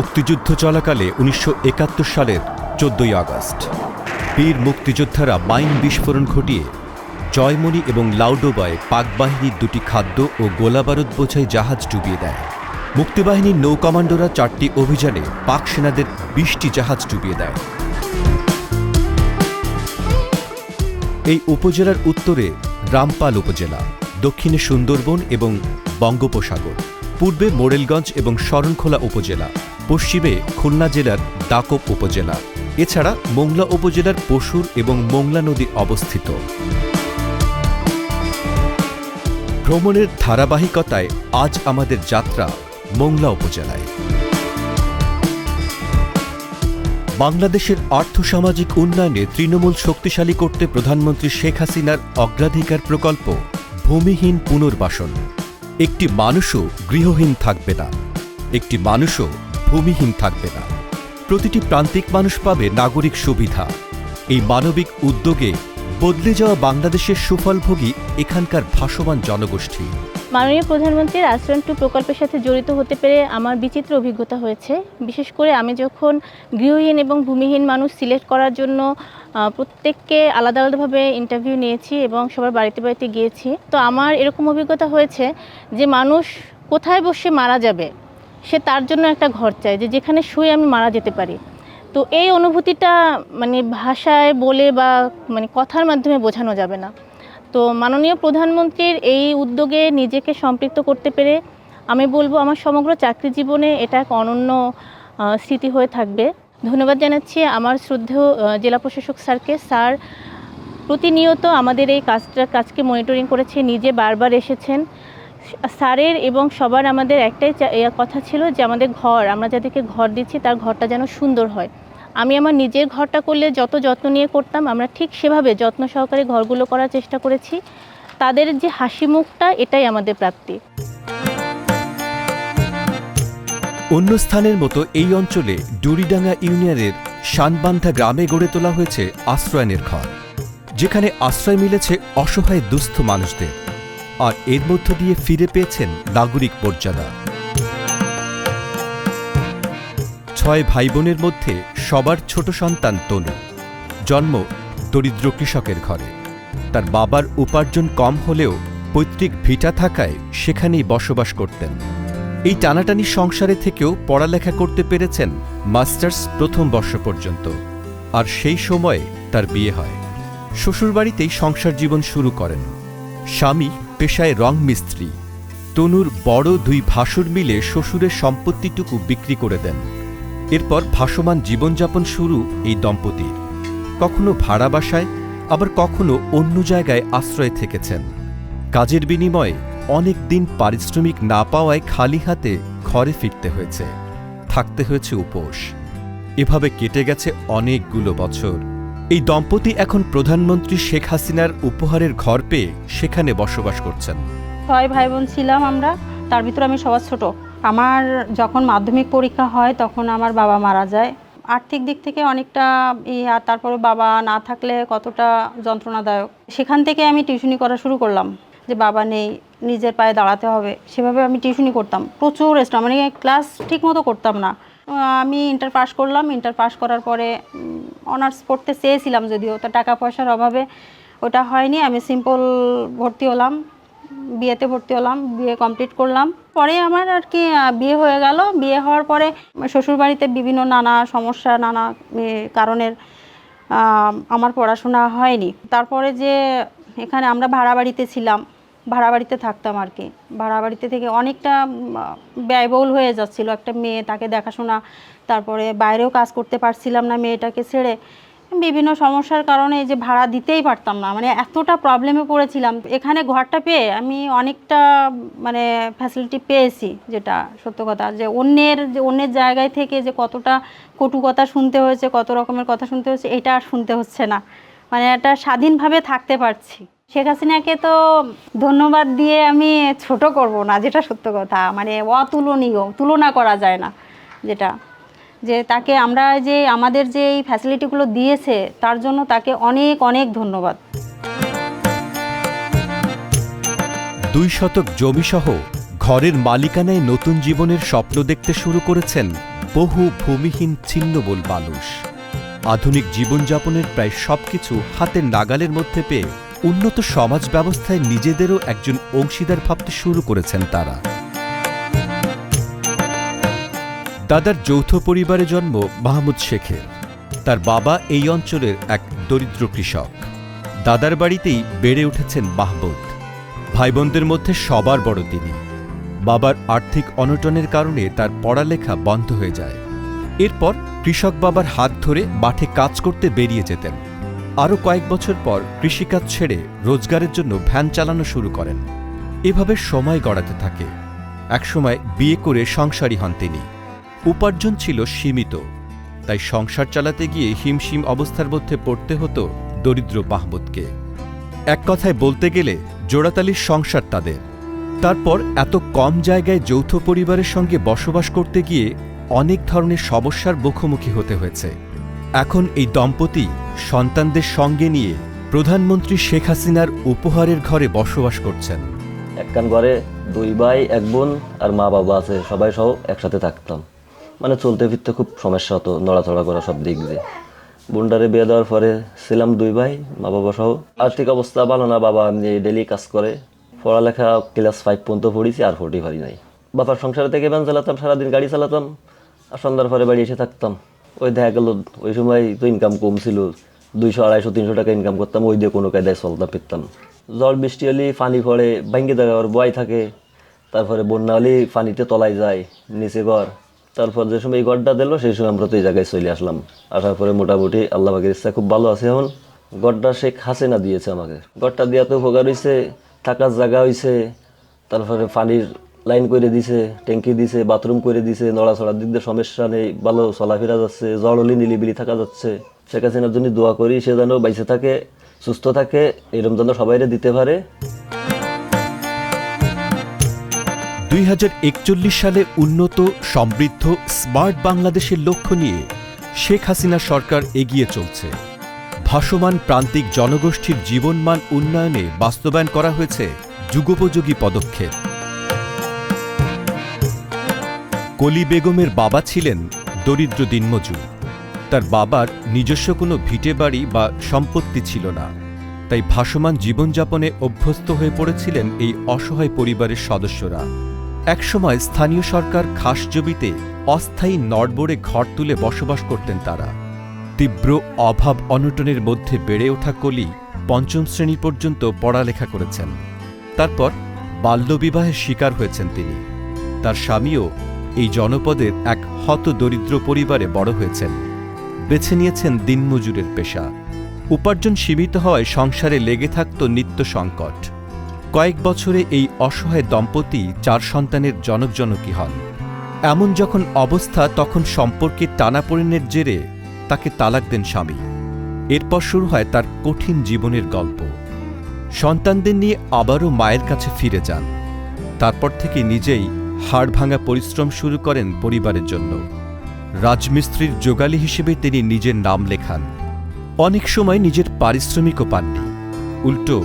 মুক্তিযুদ্ধ চলাকালে উনিশশো একাত্তর সালের চোদ্দই আগস্ট। বীর মুক্তিযোদ্ধারা মাইন বিস্ফোরণ ঘটিয়ে জয়মণি এবং লাউডোবায় পাক বাহিনীর দুটি খাদ্য ও গোলাবারুদ বোঝাই জাহাজ ডুবিয়ে দেয়। মুক্তিবাহিনীর নৌ কমান্ডোরা চারটি অভিযানে পাক সেনাদের বিশটি জাহাজ ডুবিয়ে দেয়। এই উপজেলার উত্তরে রামপাল উপজেলা, দক্ষিণে সুন্দরবন এবং বঙ্গোপসাগর, পূর্বে মোরেলগঞ্জ এবং শরণখোলা উপজেলা। পশ্চিমে খুলনা জেলার দাকব উপজেলা। এছাড়া মোংলা উপজেলার পশুর এবং মোংলা নদী অবস্থিত। ভ্রমণের ধারাবাহিকতায় আজ আমাদের যাত্রা মোংলা উপজেলায়। বাংলাদেশের আর্থসামাজিক উন্নয়নে তৃণমূল শক্তিশালী করতে প্রধানমন্ত্রী শেখ হাসিনার অগ্রাধিকার প্রকল্প ভূমিহীন পুনর্বাসন। একটি মানুষও গৃহহীন থাকবে না। একটি মানুষও ভূমিহীন থাকবে না। প্রতিটি প্রান্তিক মানুষ পাবে নাগরিক সুবিধা। এই মানবিক উদ্যোগে বদলে যাওয়া বাংলাদেশের সুফলভোগী এখানকার ভাসমান জনগোষ্ঠী। মাননীয় প্রধানমন্ত্রীর আশ্রয়ণ টু প্রকল্পের সাথে জড়িত হতে পেরে আমার বিচিত্র অভিজ্ঞতা হয়েছে। বিশেষ করে আমি যখন গৃহহীন এবং ভূমিহীন মানুষ সিলেক্ট করার জন্য প্রত্যেককে আলাদা আলাদাভাবে ইন্টারভিউ নিয়েছি এবং সবার বাড়িতে বাড়িতে গিয়েছি। তো আমার এরকম অভিজ্ঞতা হয়েছে যে মানুষ কোথায় বসে মারা যাবে? সে তার জন্য একটা ঘর চায় যে যেখানে শুয়ে আমি মারা যেতে পারি। তো এই অনুভূতিটা মানে ভাষায় বলে বা মানে কথার মাধ্যমে বোঝানো যাবে না। তো মাননীয় প্রধানমন্ত্রীর এই উদ্যোগে নিজেকে সম্পৃক্ত করতে পেরে আমি বলব আমার সমগ্র চাকরি জীবনে এটা এক অনন্য স্মৃতি হয়ে থাকবে। ধন্যবাদ জানাচ্ছি আমার শ্রদ্ধেয় জেলা প্রশাসক স্যারকে। স্যার প্রতিনিয়ত আমাদের এই কাজটা, কাজকে মনিটরিং করেছে, নিজে বারবার এসেছেন। স্যারের এবং সবার আমাদের একটাই কথা ছিল যে আমাদের ঘর, আমরা যাদেরকে ঘর দিচ্ছি তার ঘরটা যেন সুন্দর হয়। আমি আমার নিজের ঘরটা করলে যত যত্ন নিয়ে করতাম, আমরা ঠিক সেভাবে যত্ন সহকারে ঘরগুলো করার চেষ্টা করেছি। তাদের যে হাসি মুখটা, এটাই আমাদের প্রাপ্তি। অন্য স্থানের মতো এই অঞ্চলে ডুরিডাঙ্গা ইউনিয়নের শানবান্ধা গ্রামে গড়ে তোলা হয়েছে আশ্রয়নের ঘর, যেখানে আশ্রয় মিলেছে অসহায় দুস্থ মানুষদের। আর এর মধ্য দিয়ে ফিরে পেয়েছেন নাগরিক মর্যাদা। ছয় ভাই বোনের মধ্যে সবার ছোট সন্তান তনু। জন্ম দরিদ্র কৃষকের ঘরে। তার বাবার উপার্জন কম হলেও পৈতৃক ভিটা থাকায় সেখানেই বসবাস করতেন। এই টানাটানি সংসারে থেকেও পড়ালেখা করতে পেরেছেন মাস্টার্স প্রথম বর্ষ পর্যন্ত। আর সেই সময়ে তার বিয়ে হয়। শ্বশুরবাড়িতেই সংসার জীবন শুরু করেন। স্বামী পেশায় রং মিস্ত্রি। তনুর বড় দুই ভাসুর মিলে শ্বশুরের সম্পত্তিটুকু বিক্রি করে দেন। এরপর ভাসমান জীবনযাপন শুরু এই দম্পতির। কখনো ভাড়া বাসায়, আবার কখনো অন্য জায়গায় আশ্রয় থেকেছেন। কাজের বিনিময়ে অনেক দিন পারিশ্রমিক না পাওয়ায় খালি হাতে ঘরে ফিরতে হয়েছে। থাকতে হয়েছে উপোস। এভাবে কেটে গেছে অনেকগুলো বছর। এই দম্পতি এখন প্রধানমন্ত্রী শেখ হাসিনার উপহারের ঘর পেয়ে সেখানে বসবাস করছেন। ছয় ভাই বোন ছিলাম আমরা, তার ভিতরে আমি সবার ছোট। আমার যখন মাধ্যমিক পরীক্ষা হয় তখন আমার বাবা মারা যায়। আর্থিক দিক থেকে অনেকটা ই, আর তারপরে বাবা না থাকলে কতটা যন্ত্রণাদায়ক। সেখান থেকে আমি টিউশনি করা শুরু করলাম, যে বাবা নেই, নিজের পায়ে দাঁড়াতে হবে। সেভাবে আমি টিউশনি করতাম। প্রচুর এক্সট্রা মানে ক্লাস ঠিক মতো করতাম না। আমি ইন্টার পাস করলাম। ইন্টার পাস করার পরে অনার্স পড়তে চেয়েছিলাম যদিও, তা টাকা পয়সার অভাবে ওটা হয়নি। আমি সিম্পল ভর্তি হলাম বিয়েতে ভর্তি হলাম বিয়ে কমপ্লিট করলাম। পরে আমার আর কি বিয়ে হয়ে গেল। বিয়ে হওয়ার পরে শ্বশুরবাড়িতে বিভিন্ন নানা সমস্যা, নানা কারণের আমার পড়াশোনা হয়নি। তারপরে যে এখানে আমরা ভাড়া বাড়িতে ছিলাম ভাড়া বাড়িতে থাকতাম আর কি। ভাড়া বাড়িতে থেকে অনেকটা ব্যয়বহুল হয়ে যাচ্ছিল। একটা মেয়ে তাকে দেখাশোনা, তারপরে বাইরেও কাজ করতে পারছিলাম না মেয়েটাকে ছেড়ে। বিভিন্ন সমস্যার কারণে যে ভাড়া দিতেই পারতাম না। মানে এতটা প্রবলেমে পড়েছিলাম। এখানে ঘরটা পেয়ে আমি অনেকটা মানে ফ্যাসিলিটি পেয়েছি যেটা সত্য কথা। যে অন্যের যে অন্যের জায়গায় থেকে যে কতটা কটু কথা শুনতে হয়েছে, কত রকমের কথা শুনতে হয়েছে এটা আর শুনতে হচ্ছে না। মানে একটা স্বাধীনভাবে থাকতে পারছি। শেখ হাসিনাকে তো ধন্যবাদ দিয়ে আমি ছোট করব না, যেটা সত্য কথা। মানে অতুলনীয়, তুলনা করা যায় না যেটা। যে তাকে আমরা যে আমাদের যে এই ফ্যাসিলিটিগুলো দিয়েছে, তার জন্য তাকে অনেক অনেক ধন্যবাদ। দুই শতক জমিসহ ঘর ঘরের মালিকানায় নতুন জীবনের স্বপ্ন দেখতে শুরু করেছেন বহু ভূমিহীন ছিন্নবল মানুষ। আধুনিক জীবনযাপনের প্রায় সবকিছু হাতের নাগালের মধ্যে পেয়ে উন্নত সমাজ ব্যবস্থায় নিজেদেরও একজন অংশীদার ভাবতে শুরু করেছেন তারা। দাদার যৌথ পরিবারে জন্ম মাহমুদ শেখের। তার বাবা এই অঞ্চলের এক দরিদ্র কৃষক। দাদার বাড়িতেই বেড়ে উঠেছেন মাহমুদ। ভাই বোনদের মধ্যে সবার বড় তিনি। বাবার আর্থিক অনটনের কারণে তার পড়ালেখা বন্ধ হয়ে যায়। এরপর কৃষক বাবার হাত ধরে মাঠে কাজ করতে বেরিয়ে যেতেন। আরও কয়েক বছর পর কৃষিকাজ ছেড়ে রোজগারের জন্য ভ্যান চালানো শুরু করেন। এভাবে সময় গড়াতে থাকে। একসময় বিয়ে করে সংসারী হন তিনি। উপার্জন ছিল সীমিত। তাই সংসার চালাতে গিয়ে হিমশিম অবস্থার মধ্যে পড়তে হতো দরিদ্র মাহমুদকে এক কথায় বলতে গেলে জোড়াতালির সংসার তাদের। তারপর এত কম জায়গায় যৌথ পরিবারের সঙ্গে বসবাস করতে গিয়ে অনেক ধরনের সমস্যার মুখোমুখি হতে হয়েছে। এখন এই দম্পতি সন্তানদের সঙ্গে নিয়ে প্রধানমন্ত্রী শেখ হাসিনার উপহারের ঘরে বসবাস করছেন। একখান ঘরে দুই ভাই, এক বোন আর মা বাবা আছে, সবাই সহ একসাথে থাকতাম। মানে চলতে ফিরতে খুব সমস্যা হতো, নড়াচড়া করা সব দিক দিয়ে। বোনটারে বিয়ে দেওয়ার পরে ছিলাম দুই ভাই, মা বাবা সহ। আর্থিক অবস্থা ভালো না, বাবা এমনি ডেলি কাজ করে। পড়ালেখা ক্লাস ফাইভ পর্যন্ত পড়েছি, আর ফোর্টি পারি নাই। বাবার সংসারে থেকে ভ্যান চালাতাম, সারাদিন গাড়ি চালাতাম, আর সন্ধ্যার পরে বাড়ি এসে থাকতাম। ওই দেখা গেল, ওই সময় তো ইনকাম কম ছিল, দুইশো, আড়াইশো, তিনশো টাকা ইনকাম করতাম, ওই দিয়ে কোনো কায়দায় চলতা ফিরতাম জল বৃষ্টি হলে পানি পড়ে ভাঙ্গে দেওয়ার বয় থাকে। তারপরে বন্যা হলে পানিতে তলায় যায়, নিচে ঘর। তারপর যে সময় এই ঘরটা দিল, সেই সময় আমরা তো এই জায়গায় চলে আসলাম। আসার পরে মোটামুটি আল্লাহ পাকের ইচ্ছা খুব ভালো আছে এখন। ঘরটা শেখ হাসিনা দিয়েছে আমাকে। ঘরটা দেওয়া তো উপকার হয়েছে থাকার জায়গা হয়েছে তারপরে পানির লাইন করে দিছে, ট্যাঙ্কি দিছে, বাথরুম করে দিছে, নড়াচড়ার দিক দিয়ে সমস্যা নেই, ভালো চলাফেরা যাচ্ছে হলে নিলিবিলি থাকা যাচ্ছে। শেখ হাসিনার জন্য দোয়া করি, সে যেন বাইসে থাকে, সুস্থ থাকে, এরম যেন সবাইরে দিতে পারে। দুই হাজার একচল্লিশ সালে উন্নত, সমৃদ্ধ, স্মার্ট বাংলাদেশের লক্ষ্য নিয়ে শেখ হাসিনা সরকার এগিয়ে চলছে। ভাসমান প্রান্তিক জনগোষ্ঠীর জীবনমান উন্নয়নে বাস্তবায়ন করা হয়েছে যুগোপযোগী পদক্ষেপ। কলি বেগমের বাবা ছিলেন দরিদ্র দিনমজুর। তার বাবার নিজস্ব কোনো ভিটে বাড়ি বা সম্পত্তি ছিল না। তাই ভাসমান জীবনযাপনে অভ্যস্ত হয়ে পড়েছিলেন এই অসহায় পরিবারের সদস্যরা। একসময় স্থানীয় সরকার খাস জমিতে অস্থায়ী নড়বড়ে ঘর তুলে বসবাস করতেন তারা। তীব্র অভাব অনটনের মধ্যে বেড়ে ওঠা কলি পঞ্চম শ্রেণি পর্যন্ত পড়ালেখা করেছেন। তারপর বাল্যবিবাহের শিকার হয়েছেন তিনি। তার স্বামীও এই জনপদের এক হত দরিদ্র পরিবারে বড় হয়েছেন। বেছে নিয়েছেন দিনমজুরের পেশা। উপার্জন সীমিত হওয়ায় সংসারে লেগে থাকত নিত্য সংকট। কয়েক বছরে এই অসহায় দম্পতি চার সন্তানের জনকজনকী হন। এমন যখন অবস্থা, তখন সম্পর্কে টানাপোড়েনের জেরে তাকে তালাক দেন স্বামী। এরপর শুরু হয় তার কঠিন জীবনের গল্প। সন্তানদের নিয়ে আবারও মায়ের কাছে ফিরে যান। তারপর থেকে নিজেই হাড় ভাঙা পরিশ্রম শুরু করেন পরিবারের জন্য। রাজমিস্ত্রির যোগালী হিসেবে তিনি নিজের নাম লেখান। অনেক সময় নিজের পারিশ্রমিকও পাননি। উল্টো,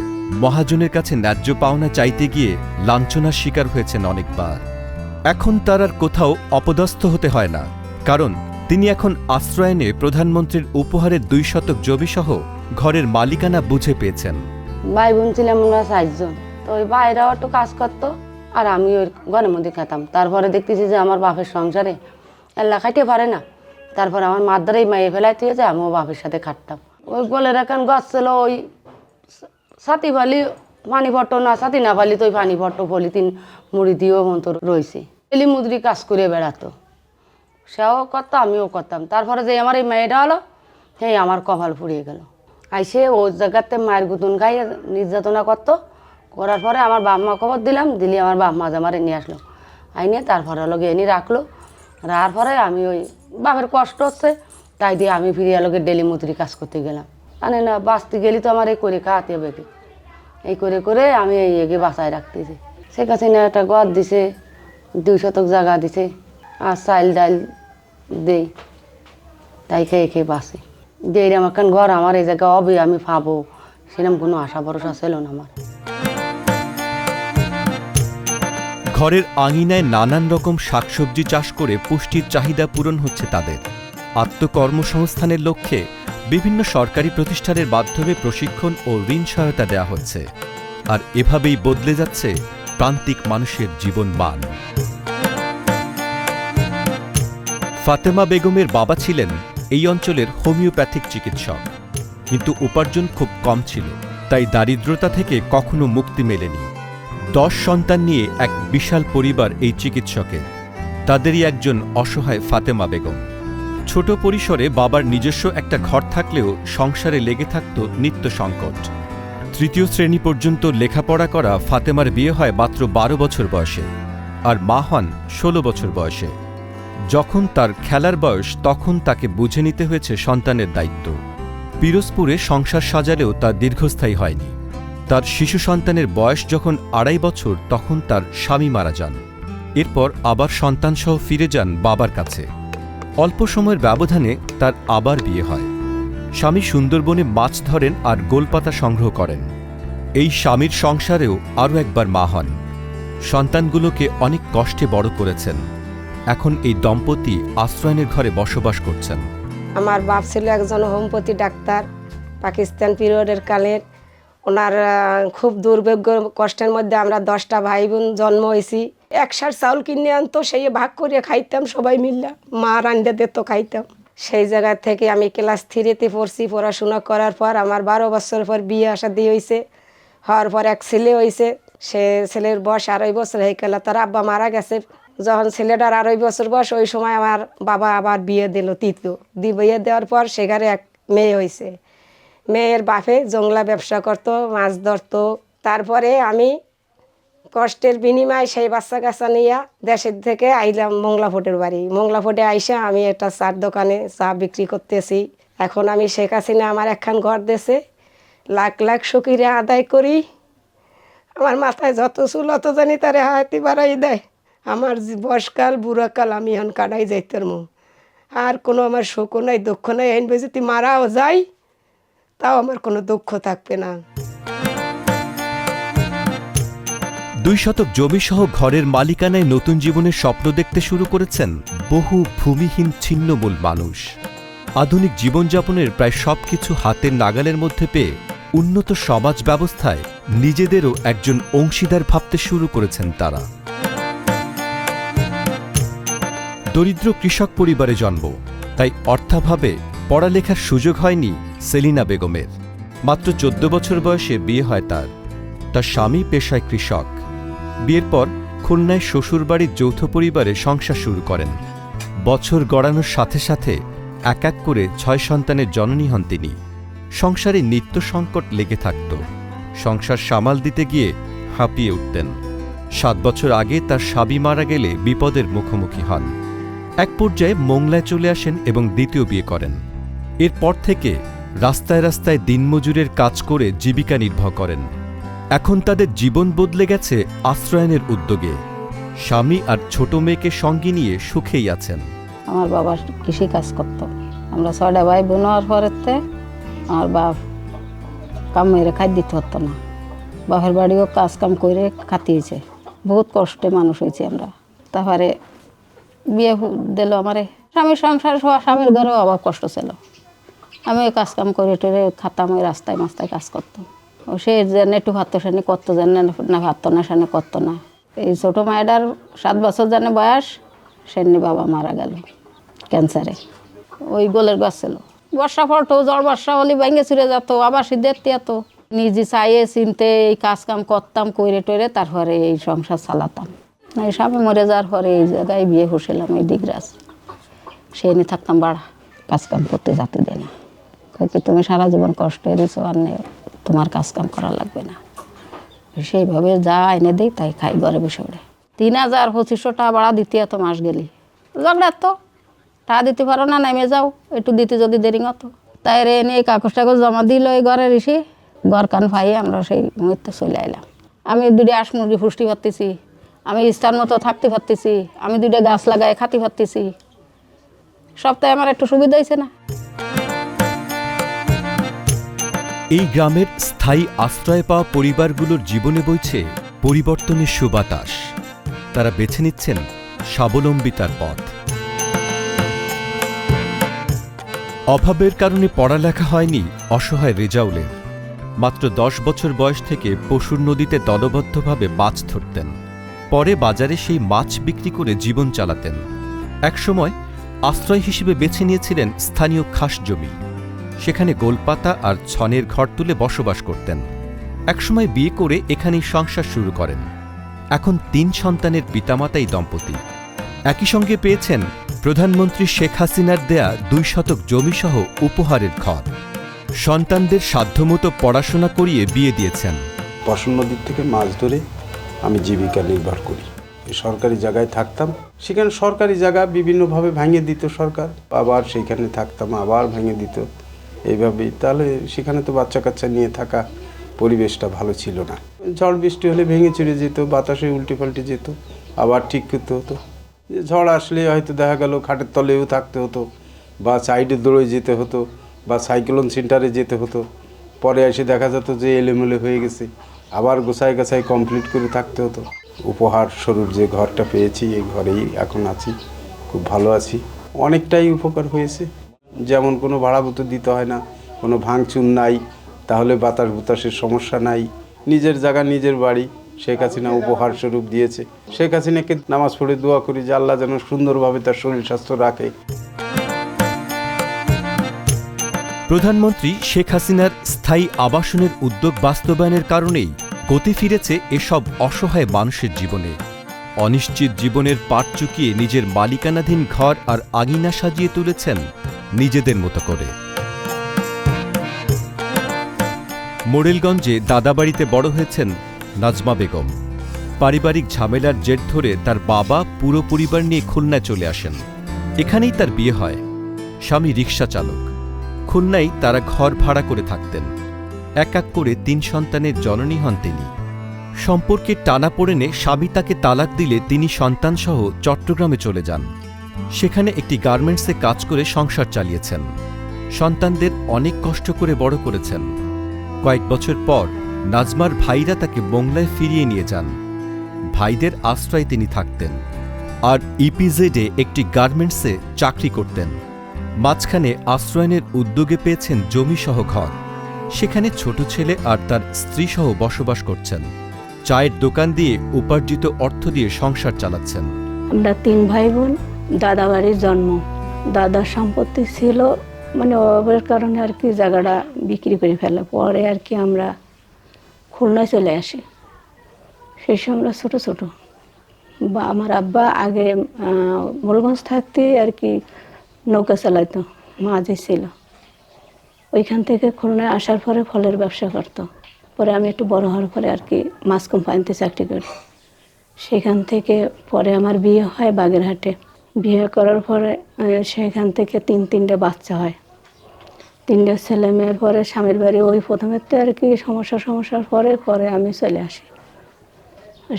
মহাজনের কাছে ন্যায্য পাওনা চাইতে গিয়ে লাঞ্ছনার শিকার হয়েছেন অনেকবার। এখন তার আর কোথাও অপদস্থ হতে হয় না, কারণ তিনি এখন আশ্রয়নে প্রধানমন্ত্রীর উপহারের দুই শতক জমিসহ ঘরের মালিকানা বুঝে পেয়েছেন। ভাই বোন ছিলাম আমরা চারজন তো ওই ভাইরাও একটু কাজ করতো। আর আমি ওই ঘরের মধ্যে খেতাম। তারপরে দেখতেছি যে আমার বাপের সংসারে এল্লা খাইতে পারে না। তারপর আমার মাদ্দারেই মাইয়ে ফেলাই তুই যে আমিও বাপের সাথে খাটতাম। ওই গোলের এখন গাছ ছিল ওই সাথী ফালি, পানি ফটো না সাথী না ফালি, তো ওই পানি ফটো পলিথিন, মুড়ি দিয়েও মতো রয়েছে। এলি মুদ্রি কাজ করে বেড়াতো। সেও করতো, আমিও করতাম। তারপরে যে আমার এই মেয়েটা হলো, সেই আমার কপাল ফুরিয়ে গেল। আইসে ও জায়গাতে মায়ের গুতুন খাইয়ে নির্যাতনা করতো। করার পরে আমার বাপ মা খবর দিলাম, দিলি আমার বাপ মা জামারে নিয়ে আসলো। আইনে তারপরে লোকে এনে রাখল। রাখার পরে আমি ওই বাপের কষ্ট হচ্ছে, তাই দিয়ে আমি ফিরিয়ে লোকে ডেলি মুতুরি কাজ করতে গেলাম। জানি না, বাঁচতে গেলি তো আমার এই করে খাওয়াতে হবে। এই করে করে আমি এই এগে বাঁচায় রাখতেছি। সে কাছে না একটা ঘর দিছে, দুই শতক জায়গা দিছে, আর চাইল ডাইল দেই, তাই খেয়ে খেয়ে বাঁচি। দিয়ে আমার কান ঘর, আমার এই জায়গা হবে, আমি পাবো সেরকম কোনো আশা ভরসা ছিল না আমার। ঘরের আঙিনায় নানান রকম শাকসবজি চাষ করে পুষ্টির চাহিদা পূরণ হচ্ছে তাদের। আত্মকর্মসংস্থানের লক্ষ্যে বিভিন্ন সরকারি প্রতিষ্ঠানের মাধ্যমে প্রশিক্ষণ ও ঋণ সহায়তা দেওয়া হচ্ছে। আর এভাবেই বদলে যাচ্ছে প্রান্তিক মানুষের জীবন মান ফাতেমা বেগমের বাবা ছিলেন এই অঞ্চলের হোমিওপ্যাথিক চিকিৎসক। কিন্তু উপার্জন খুব কম ছিল, তাই দারিদ্রতা থেকে কখনো মুক্তি মেলেনি। দশ সন্তান নিয়ে এক বিশাল পরিবার এই চিকিৎসকের তাদেরই একজন অসহায় ফাতেমা বেগম। ছোট পরিসরে বাবার নিজস্ব একটা ঘর থাকলেও সংসারে লেগে থাকত নিত্য সংকট। তৃতীয় শ্রেণি পর্যন্ত লেখাপড়া করা ফাতেমার বিয়ে হয় মাত্র বারো বছর বয়সে আর মা হন ষোলো বছর বয়সে। যখন তার খেলার বয়স, তখন তাকে বুঝে নিতে হয়েছে সন্তানের দায়িত্ব। পিরোজপুরে সংসার সাজালেও তা দীর্ঘস্থায়ী হয়নি। তার শিশু সন্তানের বয়স যখন আড়াই বছর, তখন তার স্বামী মারা যান। এরপর আবার সন্তানসহ ফিরে যান বাবার কাছে। অল্প সময়ের ব্যবধানে তার আবার বিয়ে হয়। স্বামী সুন্দরবনে মাছ ধরেন আর গোলপাতা সংগ্রহ করেন। এই স্বামীর সংসারেও আরও একবার মা হন। সন্তানগুলোকে অনেক কষ্টে বড় করেছেন। এখন এই দম্পতি আশ্রয়নের ঘরে বসবাস করছেন। আমার বাপ ছিল একজন হোমপতি ডাক্তার, পাকিস্তান পিরিয়ডের কালের। ওনার খুব দুর্ভাগ্য কষ্টের মধ্যে আমরা দশটা ভাই বোন জন্ম হয়েছি। একসার চাউল কিনে আনতো, সেই ভাগ করে খাইতাম সবাই মিল্লা। মা রান্না দিত, খাইতাম। সেই জায়গা থেকে আমি ক্লাস থ্রিতে পড়ছি পড়াশোনা করার পর আমার বারো বছর পর বিয়ে আসা দিয়ে হয়েছে হওয়ার পর এক ছেলে হয়েছে সে ছেলের বয়স আড়াই বছর হয়ে গেল, তার আব্বা মারা গেছে। যখন ছেলেটার আড়াই বছর বয়স, ওই সময় আমার বাবা আবার বিয়ে দিল, তৃতীয়। দি বিয়ে দেওয়ার পর সেখানে এক মেয়ে হয়েছে মেয়ের বাপে জংলা ব্যবসা করতো, মাছ ধরতো। তারপরে আমি কষ্টের বিনিময়ে সেই বাচ্চা কাচ্চা নিয়ে দেশের থেকে আইলাম মংলাফোটের বাড়ি। মংলাফোটে আইসা আমি একটা চার দোকানে চা বিক্রি করতেছি। এখন আমি শেখ হাসিনা আমার একখান ঘর দেশে। লাখ লাখ সকিরে আদায় করি। আমার মাথায় যত চুল অত জানি তারে হাতি বাড়াই দেয়। আমার যে বয়সকাল, বুড়াকাল আমি এখন কাটাই যাইতার মো আর কোনো আমার শোকও নাই দুঃখ নাই। আইনবে যদি মারাও যাই তাও আমার কোনো দুঃখ থাকবে না। দুই শতক জমিসহ ঘরের মালিকানায় নতুন জীবনের স্বপ্ন দেখতে শুরু করেছেন বহু ভূমিহীন ছিন্নমূল মানুষ। আধুনিক জীবনযাপনের প্রায় সবকিছু হাতের নাগালের মধ্যে পেয়ে উন্নত সমাজ ব্যবস্থায় নিজেদেরও একজন অংশীদার ভাবতে শুরু করেছেন তারা। দরিদ্র কৃষক পরিবারে জন্ম, তাই অর্থাভাবে পড়ালেখার সুযোগ হয়নি সেলিনা বেগমের। মাত্র চোদ্দ বছর বয়সে বিয়ে হয় তার। তার স্বামী পেশায় কৃষক। বিয়ের পর খুলনায় শ্বশুরবাড়ির যৌথ পরিবারে সংসার শুরু করেন। বছর গড়ানোর সাথে সাথে এক এক করে ছয় সন্তানের জননী হন তিনি। সংসারে নিত্য সংকট লেগে থাকত। সংসার সামাল দিতে গিয়ে হাঁপিয়ে উঠতেন। সাত বছর আগে তার স্বামী মারা গেলে বিপদের মুখোমুখি হন। এক পর্যায়ে মোংলায় চলে আসেন এবং দ্বিতীয় বিয়ে করেন। এরপর থেকে রাস্তায় রাস্তায় দিনমজুরের কাজ করে জীবিকা নির্ভর করেন। এখন তাদের জীবন বদলে গেছে আশ্রয়নের উদ্যোগে। স্বামী আর ছোট মেয়েকে সঙ্গে নিয়ে সুখেই আছেন। আমার বাবা কৃষি কাজ করতো। আমরা ছয়টা ভাই বোন হওয়ার পরেতে আমার বাপ কাম মেরে খাই দিতে হতো না। বাপের বাড়িও কাজ কাম করে খাতিয়েছে বহুত কষ্টে মানুষ হয়েছে আমরা। তারপরে বিয়ে দিল আমারে। স্বামীর সংসার স্বামীর ঘরেও অভাব কষ্ট ছিল। আমি ওই কাজ কাম করে টরে খাতাম, ওই রাস্তায় মাস্তায় কাজ করতাম। ও সে যেন একটু ভাবতো সেনে করতো যেন না ভাবতো না সেনে করতো না। এই ছোটো মায়েরার সাত বছর জানে বয়স সেমনি বাবা মারা গেল ক্যান্সারে। ওই গোলের গাছ ছিল। বর্ষা পড়তো, জ্বর, বর্ষা হলে ভেঙে ছিঁড়ে যেত, আবার শীতের তিয়াতো নিজে চাইয়ে চিনতে এই কাজ কাম করতাম, কইরে টরে তারপরে এই সংসার চালাতাম। এই স্বামী মরে যাওয়ার পরে এই জায়গায় বিয়ে বসেলাম এই দিগরাজ। সে নিয়ে থাকতাম বাড়া কাজ কাম করতে যেতে দেয় না। কি তুমি সারা জীবন কষ্ট এড়েছো আর তোমার কাজ কাম করা লাগবে না। সেইভাবে যা এনে দিই, তাই খাই ঘরে বসে ওড়ে তিন হাজার পঁচিশশো টাকা ভাড়া দিতে এত মাস গেলি। ঝগড়া তো, টাকা দিতে পারো না, নেমে যাও, একটু দিতে যদি দেরি হতো তাই রে, এনে কাগজ টাগজ জমা দিল ওই ঘরের এসে, ঘর কান পাই আমরা সেই মুহূর্তে চলে আইলাম। আমি দুটো আঁশ মুরগি পুষ্টি পারতেছি আমি স্টার মতো থাকতে পারতেছি, আমি দুটো গাছ লাগাই খাতে পারতেছি। সপ্তাহে আমার একটু সুবিধা হয়েছে না। এই গ্রামের স্থায়ী আশ্রয় পাওয়া পরিবারগুলোর জীবনে বইছে পরিবর্তনের সুবাতাস। তারা বেছে নিচ্ছেন স্বাবলম্বিতার পথ। অভাবের কারণে পড়ালেখা হয়নি অসহায় রেজাউলের। মাত্র দশ বছর বয়স থেকে পশুর নদীতে দলবদ্ধভাবে মাছ ধরতেন। পরে বাজারে সেই মাছ বিক্রি করে জীবন চালাতেন। একসময় আশ্রয় হিসেবে বেছে নিয়েছিলেন স্থানীয় খাস জমি সেখানে গোলপাতা আর ছনের ঘর তুলে বসবাস করতেন। একসময় বিয়ে করে এখানেই সংসার শুরু করেন। এখন তিন সন্তানের পিতামাতাই দম্পতি। একই সঙ্গে পেয়েছেন প্রধানমন্ত্রী শেখ হাসিনার দেয়া দুই শতক জমিসহ উপহারের ঘর। সন্তানদের সাধ্যমতো পড়াশোনা করিয়ে বিয়ে দিয়েছেন। পশন নদীর থেকে মাছ ধরে আমি জীবিকা নির্ভর করি। সরকারি জায়গায় থাকতাম। সেখানে সরকারি জায়গা বিভিন্নভাবে ভেঙে দিত সরকার। আবার সেইখানে থাকতাম, আবার ভেঙে দিত। এইভাবেই। তাহলে সেখানে তো বাচ্চা কাচ্চা নিয়ে থাকা পরিবেশটা ভালো ছিল না। ঝড় বৃষ্টি হলে ভেঙে চুরে যেত, বাতাসে উল্টে পাল্টে যেত, আবার ঠিক করতে হতো। ঝড় আসলে হয়তো দেখা গেল খাটের তলেও থাকতে হতো, বা সাইডে দৌড়ে যেতে হতো, বা সাইক্লোন সেন্টারে যেতে হতো। পরে এসে দেখা যেত যে এলোমেলো হয়ে গেছে, আবার গোছায় গোছায় কমপ্লিট করে থাকতে হতো। উপহার স্বরূপ যে ঘরটা পেয়েছি, এই ঘরেই এখন আছি, খুব ভালো আছি। অনেকটাই উপকার হয়েছে। যেমন কোনো ভাড়া মতো দিতে হয় না, কোনো ভাঙচুর নাই, তাহলে বাতাস বুতাসের সমস্যা নাই। নিজের জায়গা, নিজের বাড়ি, শেখ হাসিনা উপহার স্বরূপ দিয়েছে। শেখ হাসিনাকে নামাজ পড়ে দোয়া করি যে আল্লাহ যেন সুন্দরভাবে তার শরীর স্বাস্থ্য রাখে। প্রধানমন্ত্রী শেখ হাসিনার স্থায়ী আবাসনের উদ্যোগ বাস্তবায়নের কারণেই গতি ফিরেছে এসব অসহায় মানুষের জীবনে। অনিশ্চিত জীবনের পাট চুকিয়ে নিজের মালিকানাধীন ঘর আর আগিনা সাজিয়ে তুলেছেন নিজেদের মতো করে। মোড়েলগঞ্জে দাদাবাড়িতে বড় হয়েছেন নাজমা বেগম। পারিবারিক ঝামেলার জের ধরে তার বাবা পুরো পরিবার নিয়ে খুলনায় চলে আসেন। এখানেই তার বিয়ে হয়। স্বামী রিক্সা চালক। খুলনায় তারা ঘর ভাড়া করে থাকতেন। এক এক করে তিন সন্তানের জননী হন তিনি। সম্পর্কের টানাপোড়েনে স্বামী তাকে তালাক দিলে তিনি সন্তানসহ চট্টগ্রামে চলে যান। সেখানে একটি গার্মেন্টসে কাজ করে সংসার চালিয়েছেন। সন্তানদের অনেক কষ্ট করে বড় করেছেন। কয়েক বছর পর নাজমার ভাইরা তাকে মোংলায় ফিরিয়ে নিয়ে যান। ভাইদের আশ্রয়ে তিনি থাকতেন। আর ইপিজেডে একটি গার্মেন্টসে চাকরি করতেন। মাঝখানে আশ্রয়নের উদ্যোগে পেয়েছেন জমিসহ ঘর। সেখানে ছোট ছেলে আর তার স্ত্রীসহ বসবাস করছেন। চায়ের দোকান দিয়ে উপার্জিত অর্থ দিয়ে সংসার চালাচ্ছেন। আমরা তিন ভাই বোন। দাদা বাড়ির জন্ম। দাদার সম্পত্তি ছিল মানে অভাবের কারণে আর কি জায়গাটা বিক্রি করে ফেলে পরে আর কি আমরা খুলনায় চলে আসি। সেই সময় আমরা ছোটো ছোটো। বা আমার আব্বা আগে মোলগঞ্জ থাকতে আর কি নৌকা চালাইতো, মাঝি ছিল। ওইখান থেকে খুলনায় আসার পরে ফলের ব্যবসা করতো। পরে আমি একটু বড় হওয়ার পরে আর কি মাছ কোম্পানিতে চাকরি করি। সেখান থেকে পরে আমার বিয়ে হয় বাগেরহাটে। বিয়ে করার পরে সেখান থেকে তিন, তিনটে বাচ্চা হয়। তিনটে ছেলে মেয়ের পরে স্বামীর বাড়ি, ওই প্রথমে তো আর কি সমস্যা, সমস্যার পরে পরে আমি চলে আসি।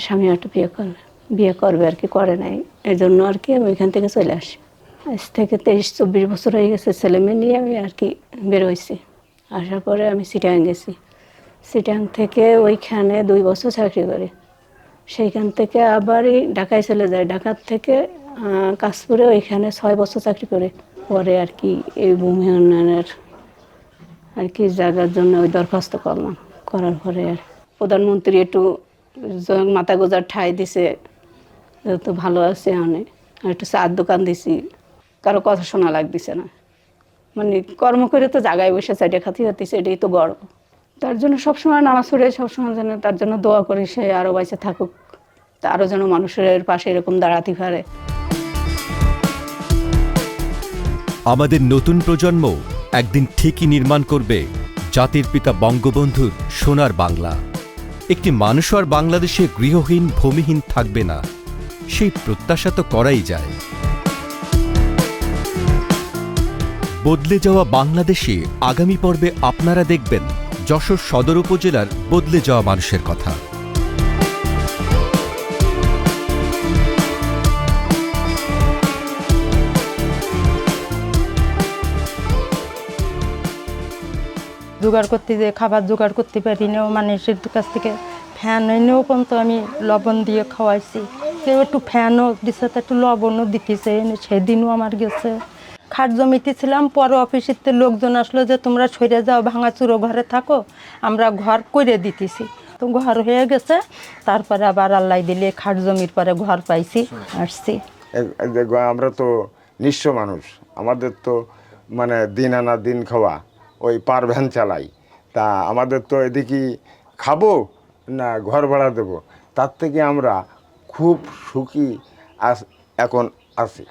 স্বামী একটা বিয়ে করবে বিয়ে করবে আর কি, করে নাই। এই জন্য আর কি আমি ওইখান থেকে চলে আসি। আজ থেকে তেইশ, চব্বিশ বছর হয়ে গেছে ছেলে মেয়ে নিয়ে আমি আর কি বেরোইছি। আসার পরে আমি সিটাং গেছি। সিটাং থেকে ওইখানে দুই বছর চাকরি করি। সেইখান থেকে আবারই ঢাকায় চলে যায় ঢাকার থেকে আহ, কাশপুরে ওইখানে ছয় বছর চাকরি করে। পরে আর কি এই ভূমি উন্নয়নের আর কি জায়গার জন্য ওই দরখাস্ত করলাম। করার পরে আর প্রধানমন্ত্রী একটু মাথা গোজার ঠাই দিছে তো ভালো আছে অনেক। আর একটু চার দোকান দিছি কারও কথা শোনা লাগতেছে না। মানে কর্ম করে তো জায়গায় বসে সাইডে খাতি হতেছে এটাই তো গর্ব তার জন্য সবসময় নামাজ পড়ে সবসময় যেন তার জন্য দোয়া করি সে আরও বাইসে থাকুক। আরও যেন মানুষের পাশে এরকম দাঁড়াতে পারে। আমাদের নতুন প্রজন্ম একদিন ঠিকই নির্মাণ করবে জাতির পিতা বঙ্গবন্ধুর সোনার বাংলা। একটি মানুষ আর বাংলাদেশে গৃহহীন, ভূমিহীন থাকবে না। সেই প্রত্যাশা তো করাই যায়। বদলে যাওয়া বাংলাদেশে আগামী পর্বে আপনারা দেখবেন যশোর সদর উপজেলার বদলে যাওয়া মানুষের কথা। জোগাড় করতে যে খাবার জোগাড় করতে পারি না মানুষের কাছ থেকে ফ্যান এনেও পর্যন্ত আমি লবণ দিয়ে খাওয়াইছি। কেউ একটু ফ্যানও দিছে, তো একটু লবণও দিতেছে সেদিনও আমার গেছে। খাট জমিতে ছিলাম পরে অফিসের লোকজন আসলো যে, তোমরা সরে যাও, ভাঙাচুরো ঘরে থাকো, আমরা ঘর করে দিতেছি। তো ঘর হয়ে গেছে, তারপরে আবার আল্লাহ দিলে খাট জমির পরে ঘর পাইছি, আসছি। আমরা তো নিঃস্ব মানুষ, আমাদের তো মানে দিন আনা দিন খাওয়া। ওই পার ভ্যান চালাই। তা আমাদের তো এদিকে খাব না ঘর ভাড়া দেবো, তার থেকে আমরা খুব সুখী আস, এখন আছি।